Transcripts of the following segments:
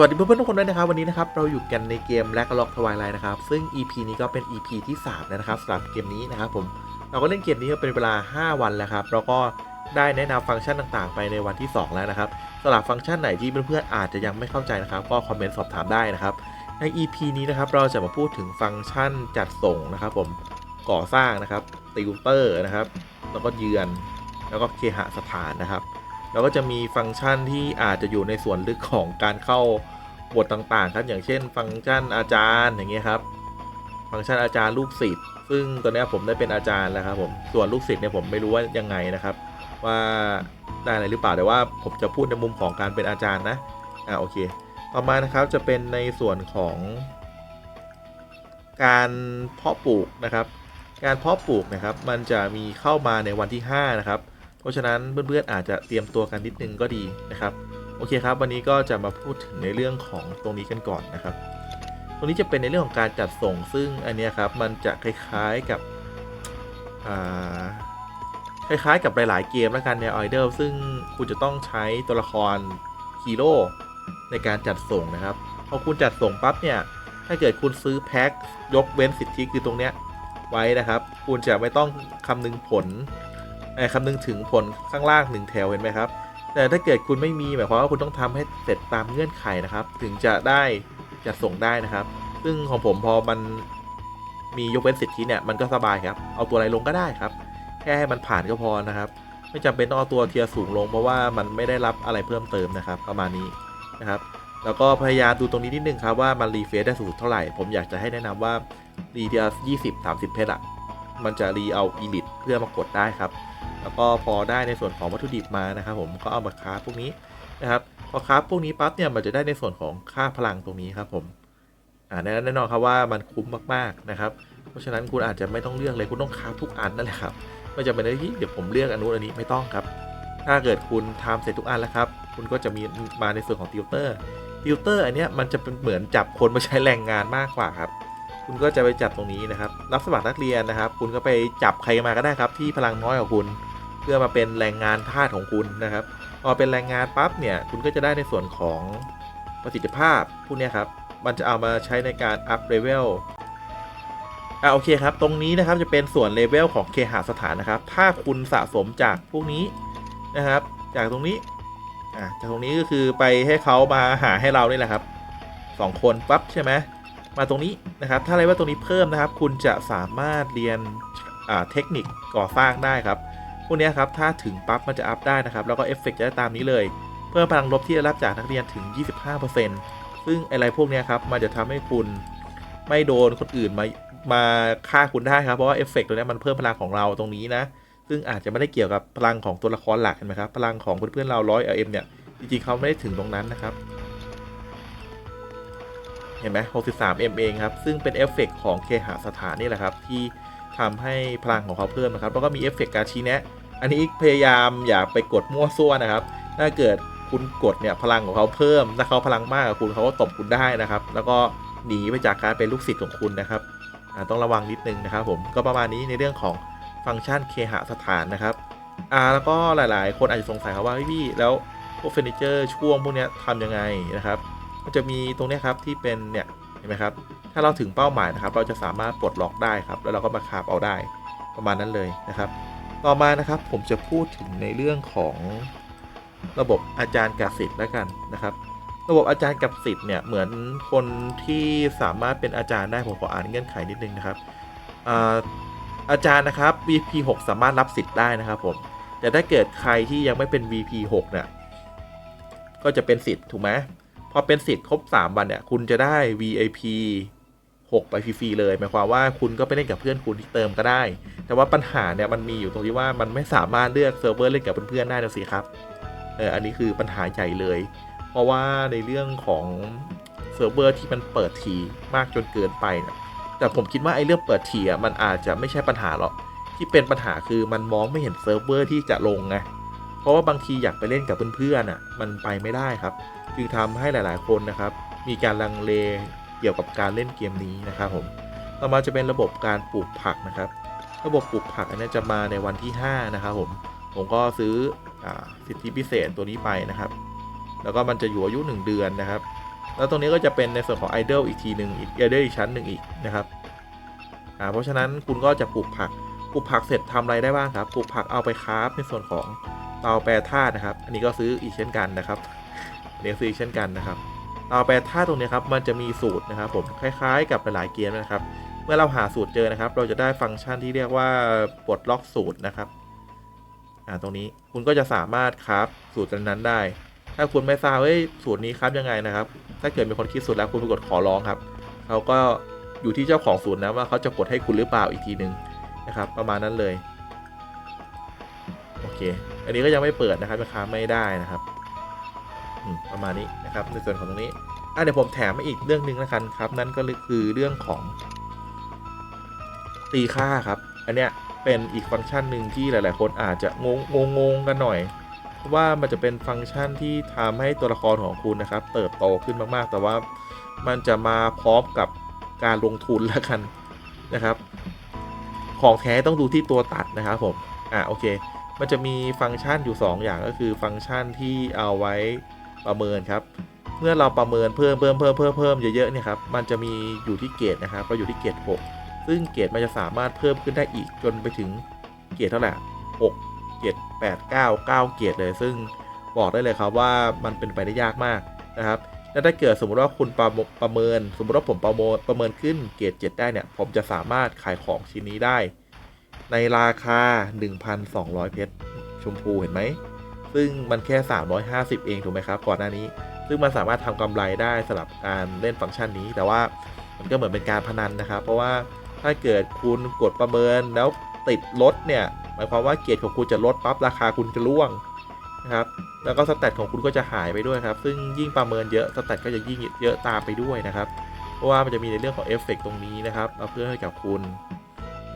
สวัสดีเพื่อนๆทุกคนด้วยนะครับวันนี้นะครับเราอยู่กันในเกมแลกล็อกทวายไลน์นะครับซึ่ง EP นี้ก็เป็น EP ที่3นะครับสำหรับเกมนี้นะครับผมเราก็เล่นเกมนี้มาเป็นเวลา 5 วันแล้วครับแล้วก็ได้แนะนำฟังก์ชันต่างๆ ไปในวันที่ 2 แล้วนะครับสำหรับฟังก์ชันไหนที่เพื่อนๆอาจจะยังไม่เข้าใจนะครับก็คอมเมนต์สอบถามได้นะครับใน EP นี้นะครับเราจะมาพูดถึงฟังก์ชันจัดส่งนะครับผมก่อสร้างนะครับติวเตอร์นะครับแล้วก็เยือน แล้วก็เคหสถานนะครับ แล้วก็จะมีฟังก์ชันที่อาจจะอยู่ในส่วนลึกของการเข้าบทต่างๆ ครับ อย่างเช่น ฟังก์ชันอาจารย์อย่างเงี้ยครับ ฟังก์ชันอาจารย์ลูกศิษย์ซึ่งตอนนี้ผมได้เป็นอาจารย์แล้วครับผมส่วนลูกศิษย์เนี่ยผมไม่รู้ว่ายังไงนะครับ ว่าได้อะไรหรือเปล่าแต่ว่าผมจะพูดในมุมของการเป็นอาจารย์นะอ่าโอเค ต่อมานะครับจะเป็นในส่วนของ การเพาะปลูกนะครับ การเพาะปลูกนะครับ มันจะมีเข้ามาในวันที่ 5 นะครับ เพราะฉะนั้นเพื่อนๆอาจจะเตรียมตัวกันนิดนึงก็ดีนะครับ โอเคครับ วันนี้ก็จะมาพูดถึงในเรื่องของตรงนี้กันก่อนนะครับ ตรงนี้จะเป็นในเรื่องของการจัดส่งซึ่งอันนี้ครับมันจะคล้ายๆกับคล้ายๆกับหลาย ๆ เกมแล้วกันในไอเดอลซึ่งคุณจะต้องใช้ตัวละครฮีโร่ในการจัดส่งนะครับพอคุณจัดส่งปั๊บเนี่ยถ้าเกิดคุณซื้อแพ็คยกเว้นสิทธิคือตรงเนี้ยไว้นะครับ คุณจะไม่ต้องคำนึงผล คำนึงถึงผลข้างล่างหนึ่งแถวเห็นไหมครับ แต่ถ้าเกิดคุณไม่มีหมายความว่าคุณต้องทำให้เสร็จตามเงื่อนไขนะครับ ถึงจะได้จัดส่งได้นะครับ ซึ่งของผมพอมันมียกเว้นสิทธิเนี่ยมันก็สบายครับ เอาตัวอะไรลงก็ได้ครับ แค่ให้มันผ่านก็พอนะครับ ไม่จำเป็นต้องเอาตัวเทียร์สูงลง เพราะว่ามันไม่ได้รับอะไรเพิ่มเติมนะครับ ประมาณนี้นะครับ แล้วก็พยายามดูตรงนี้นิดนึงครับว่ามันรีเฟซได้สูงสุดเท่าไหร่ ผมอยากจะให้แนะนำว่ารีเดียยี่สิบสามสิบเพชรอะมันจะรีเอาอีลิทเพื่อมากดได้ครับ แล้วก็พอได้ในส่วนของวัตถุดิบมานะครับผมก็เอามาคราฟพวกนี้นะครับพอคราฟพวกนี้ปั๊บเนี่ยมันจะได้ในส่วนของค่าพลังตรงนี้ครับผมอ่าแน่นอนครับว่ามันคุ้มมากๆนะครับ เพราะฉะนั้นคุณอาจจะไม่ต้องเลือกเลยคุณต้องคราฟทุกอันนั่นแหละครับไม่จำเป็นเลยที่เดี๋ยวผมเลือกอันนู้นอันนี้ไม่ต้องครับ ถ้าเกิดคุณทำเสร็จทุกอันแล้วครับ คุณก็จะมีมาในส่วนของติวเตอร์ติวเตอร์อันเนี้ยมันจะเป็นเหมือนจับคนมาใช้แรงงานมากกว่าครับ คุณก็จะไปจับตรงนี้นะครับ รับสมัครนักเรียนนะครับ คุณก็ไปจับใครมาก็ได้ครับ ที่พลังน้อยกว่าคุณ เพื่อมาเป็นแรงงานทาสของคุณนะครับพอเป็นแรงงานปั๊บเนี่ย คุณก็จะได้ในส่วนของประสิทธิภาพพวกนี้ครับ มันจะเอามาใช้ในการอัพเลเวลอ่าโอเคครับ ตรงนี้นะครับจะเป็นส่วนเลเวลของเคหสถานนะครับ ถ้าคุณสะสมจากพวกนี้นะครับ จากตรงนี้อะจากตรงนี้ก็คือไปให้เขามาหาให้เรานี่แหละครับสองคนปั๊บใช่ไหม มาตรงนี้นะครับ ถ้าอะไรว่าตรงนี้เพิ่มนะครับ คุณจะสามารถเรียนเทคนิคก่อสร้างได้ครับ พวกนี้ครับ ถ้าถึงปั๊บมันจะอัพได้นะครับ แล้วก็เอฟเฟกต์จะได้ตามนี้เลย เพิ่มพลังลบที่ได้รับจากนักเรียนถึง 25%ซึ่งอะไรพวกนี้ครับ มันจะทำให้คุณไม่โดนคนอื่นมา มาฆ่าคุณได้ครับ เพราะว่าเอฟเฟกต์ตัวนี้มันเพิ่มพลังของเราตรงนี้นะ ซึ่งอาจจะไม่ได้เกี่ยวกับพลังของตัวละครหลักเห็นไหมครับ พลังของเพื่อนๆเรา100 LM เนี่ย จริงๆเขาไม่ได้ถึงตรงนั้นนะครับ เห็นไหม63 M เองครับ ซึ่งเป็นเอฟเฟกต์ของเคหสถานนี่แหละครับ ที่ทำให้พลังของเขาเพิ่มนะครับ แล้วก็มีเอฟเฟกต์การชี้แนะ อันนี้พยายามอย่าไปกดมั่วซั่วนะครับ ถ้าเกิดคุณกดเนี่ยพลังของเขาเพิ่ม ถ้าเขาพลังมากกว่าคุณเขาก็ตบคุณได้นะครับ แล้วก็หนีไปจากการเป็นลูกศิษย์ของคุณนะครับ ต้องระวังนิดนึงนะครับผม ก็ประมาณนี้ในเรื่องของฟังก์ชันเคหสถานนะครับ อ่าแล้วก็หลาย ๆ คนอาจจะสงสัยครับว่าพี่แล้วพวกเฟอร์นิเจอร์ช่วงพวกนี้ทำยังไงนะครับ มันจะมีตรงนี้ครับที่เป็นเนี่ยเห็นไหมครับ ถ้าเราถึงเป้าหมายนะครับ เราจะสามารถปลดล็อกได้ครับ แล้วเราก็มาคาบเอาได้ประมาณนั้นเลยนะครับ ต่อมานะครับผมจะพูดถึงในเรื่องของระบบอาจารย์กับศิษย์แล้วกันนะครับ ระบบอาจารย์กับศิษย์เนี่ยเหมือนคนที่สามารถเป็นอาจารย์ได้ผมขออ่านเงื่อนไขนิดนึงนะครับอาอาจารย์นะครับ VP 6สามารถรับสิทธิ์ได้นะครับผมแต่ถ้าเกิดใครที่ยังไม่เป็น VP 6เนี่ยก็จะเป็นสิทธิ์ถูกไหม อเป็นสิทธิ์ครบ 3 วันเนี่ย คุณจะได้ VIP 6 ไปฟรีๆเลย หมายความว่าคุณก็ไปเล่นกับเพื่อนคุณที่เติมก็ได้ แต่ว่าปัญหาเนี่ยมันมีอยู่ตรงที่ว่ามันไม่สามารถเลือกเซิร์ฟเวอร์เล่นกับเพื่อนๆได้นะสิครับ เออ อันนี้คือปัญหาใหญ่เลย เพราะว่าในเรื่องของเซิร์ฟเวอร์ที่มันเปิดทีมากจนเกินไปนะแต่ผมคิดว่าไอ้เรื่องเปิดทีอะมันอาจจะไม่ใช่ปัญหาหรอก ที่เป็นปัญหาคือมันมองไม่เห็นเซิร์ฟเวอร์ที่จะลงไง เพราะว่าบางทีอยากไปเล่นกับเพื่อนๆอะมันไปไม่ได้ครับ จึงทำให้หลายๆคนนะครับ มีการลังเลเกี่ยวกับการเล่นเกมนี้นะครับผมต่อมาจะเป็นระบบการปลูกผักนะครับ ระบบปลูกผักอันนี้จะมาในวันที่ 5 นะครับผมผมก็ซื้ออสิทธิพิเศษตัวนี้ไปนะครับ แล้วก็มันจะอยู่อายุ 1 เดือนนะครับ แล้วตรงนี้ก็จะเป็นในส่วนของ idle อีกทีหนึ่งอีก idle อีกชั้นหนึ่งอีกนะครับเพราะฉะนั้นคุณก็จะปลูกผักปลูกผักเสร็จทำอะไรได้บ้างครับปลูกผักเอาไปคราฟในส่วนของ เตาแปรธาตุนะครับ อันนี้ก็ซื้ออีกเช่นกันนะครับอันนี้ซื้ออีกเช่นกันนะครับ เตาแปรธาตุตรงนี้ครับมันจะมีสูตรนะครับ ผมคล้ายๆ กับหลายๆเกมนะครับ เมื่อเราหาสูตรเจอนะครับ เราจะได้ฟังก์ชันที่เรียกว่าปลดล็อกสูตรนะครับอ่าตรงนี้คุณก็จะสามารถคราฟสูตรนั้นๆได้ ถ้าคุณไม่ทราบเฮ้ยสูตรนี้ครับยังไงนะครับ ถ้าเกิดมีคนคิดสูตรแล้วคุณไปกดขอร้องครับเขาก็อยู่ที่เจ้าของสูตรนะว่าเขาจะกดให้คุณหรือเปล่าอีกทีหนึ่งนะครับ ประมาณนั้นเลย โอเค อันนี้ก็ยังไม่เปิดนะครับราคาไม่ได้นะครับประมาณนี้นะครับในส่วนของตรงนี้อะเดี๋ยวผมแถมมาอีกเรื่องหนึ่งแล้วกันครับ นั่นก็คือเรื่องของ ตีค่าครับ อันเนี้ยเป็นอีกฟังก์ชันหนึ่งที่หลาย ๆ คนอาจจะงงงงงๆกันหน่อยว่ามันจะเป็นฟังก์ชันที่ทำให้ตัวละครของคุณนะครับ เติบโตขึ้นมาก ๆ แต่ว่ามันจะมาพร้อมกับการลงทุนแล้วกันนะครับ ของแท้ต้องดูที่ตัวตัดนะครับผม อะโอเค มันจะมีฟังก์ชันอยู่ 2 อย่างก็คือฟังก์ชันที่เอาไว้ประเมินครับ เมื่อเราประเมินเพิ่มเพิ่มเพิ่มเพิ่มเพิ่มเยอะๆเนี่ยครับ มันจะมีอยู่ที่เกรดนะครับก็อยู่ที่เกรด6 ซึ่งเกรดมันจะสามารถเพิ่มขึ้นได้อีกจนไปถึงเกรดเท่าไหร่6เกรด8 9 9 เกรดเลย ซึ่งบอกได้เลยครับว่ามันเป็นไปได้ยากมากนะครับแล้วถ้าเกิดสมมติว่าคุณประประเมิน สมมติว่าผมประเมินประเมินขึ้นเกรด7ได้เนี่ย ผมจะสามารถขายของชิ้นนี้ได้ ในราคา 1,200 เพชร ชมพูเห็นไหม ซึ่งมันแค่ 350 เอง ถูกไหมครับ ก่อนหน้านี้ ซึ่งมันสามารถทำกำไรได้สำหรับการเล่นฟังก์ชันนี้ แต่ว่ามันก็เหมือนเป็นการพนันนะครับ เพราะว่าถ้าเกิดคุณกดประเมินแล้วติดลดเนี่ย หมายความว่าเกียรดของคุณจะลดปั๊บราคาคุณจะร่วงนะครับ แล้วก็สแตทของคุณก็จะหายไปด้วยครับ ซึ่งยิ่งประเมินเยอะสแตทก็จะยิ่งเยอะตามไปด้วยนะครับ เพราะว่ามันจะมีในเรื่องของเอฟเฟกต์ตรงนี้นะครับมาเพื่อให้กับคุณ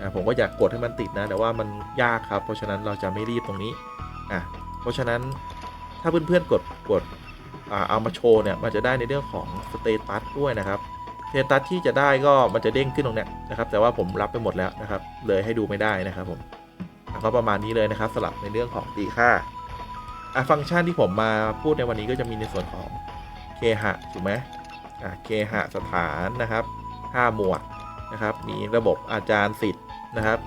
อ่าผมก็อยากกดให้มันติดนะ แต่ว่ามันยากครับ เพราะฉะนั้นเราจะไม่รีบตรงนี้อะเพราะฉะนั้นถ้าเพื่อนๆกดกดอ่าเอามาโชว์เนี่ยมันจะได้ในเรื่องของสเตตัสด้วยนะครับสเตตัสที่จะได้ก็มันจะเด้งขึ้นตรงเนี้ยนะครับ แต่ว่าผมรับไปหมดแล้วนะครับ เลยให้ดูไม่ได้นะครับผมก็ประมาณนี้เลยนะครับสลับในเรื่องของตีค่าอะฟังก์ชันที่ผมมาพูดในวันนี้ก็จะมีในส่วนของเคหะถูกไหมอะเคหะสถานนะครับ 5 หมวดนะครับ มีระบบอาจารย์สิทธิ์ นะครับ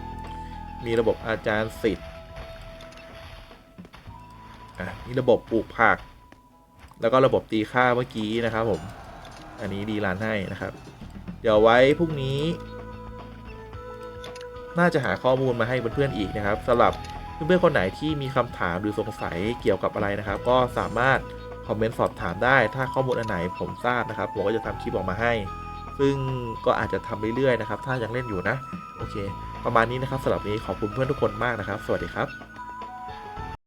มีระบบอาจารย์สิทธิ์อะมีระบบปลูกผัก แล้วก็ระบบตีค่าเมื่อกี้นะครับผม อันนี้ดีร้านให้นะครับ เดี๋ยวไว้พรุ่งนี้ น่าจะหาข้อมูลมาให้เพื่อนๆอีกนะครับสำหรับเพื่อนๆคนไหนที่มีคำถามหรือสงสัยเกี่ยวกับอะไรนะครับ ก็สามารถคอมเมนต์สอบถามได้ ถ้าข้อมูลอันไหนผมทราบนะครับ ผมก็จะทำคลิปออกมาให้ ซึ่งก็อาจจะทำเรื่อยๆนะครับ ถ้ายังเล่นอยู่นะ โอเค ประมาณนี้นะครับสำหรับนี้ขอบคุณเพื่อนทุกคนมากนะครับ สวัสดีครับ